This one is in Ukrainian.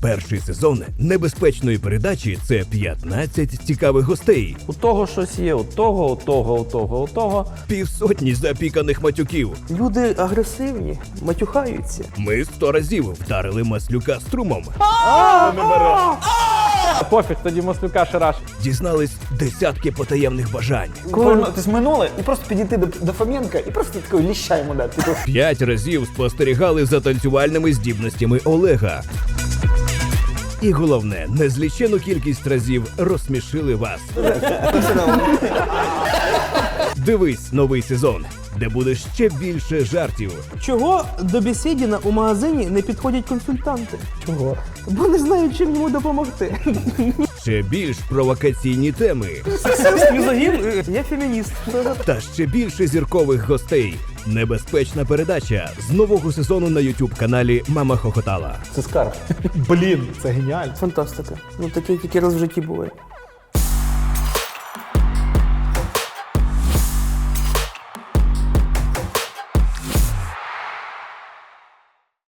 Перший сезон небезпечної передачі це 15 цікавих гостей, У того щось є, у того, у того, у того, у того. півсотні запіканих матюків. Люди агресивні, матюхаються. Ми сто разів вдарили маслюка струмом, Пофіг, тоді маслюка шараш. дізнались десятки потаємних бажань. В минуле і просто підійти до, до Фоменка і просто такий ліща йому дати. П'ять разів спостерігали за танцювальними здібностями Олега. І головне, незлічену кількість разів розсмішили вас. Дивись новий сезон, де буде ще більше жартів, Чого до Бесідіна у магазині не підходять консультанти? Чого? Бо не знають, чим йому допомогти. ще більш провокаційні теми Сексист, мізогін, е, я фемініст. та ще більше зіркових гостей. Небезпечна передача з нового сезону на youtube каналі Мама Хохотала. це скарб. Блін, це геніально. Фантастика. Ну таке тільки раз в житті буває.